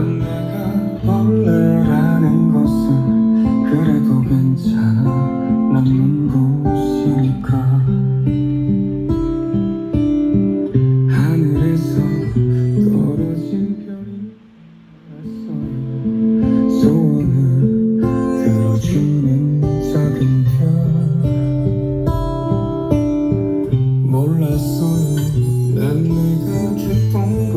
내가 원래라는 것은 그래도 괜찮아 난 눈부시니까. 하늘에서 떨어진 별이 알았어 소원을 들어주는 작은 별. 몰랐어요. 난 내가 기쁜 걸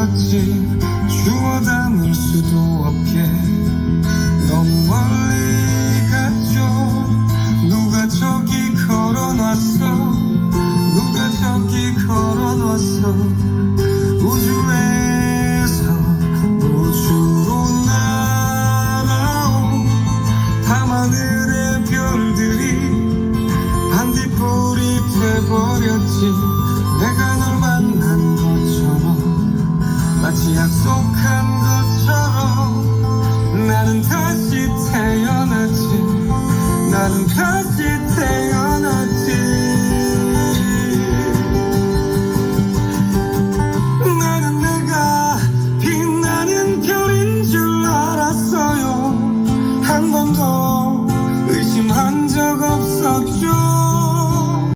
як жив, що вода не світло. cousin.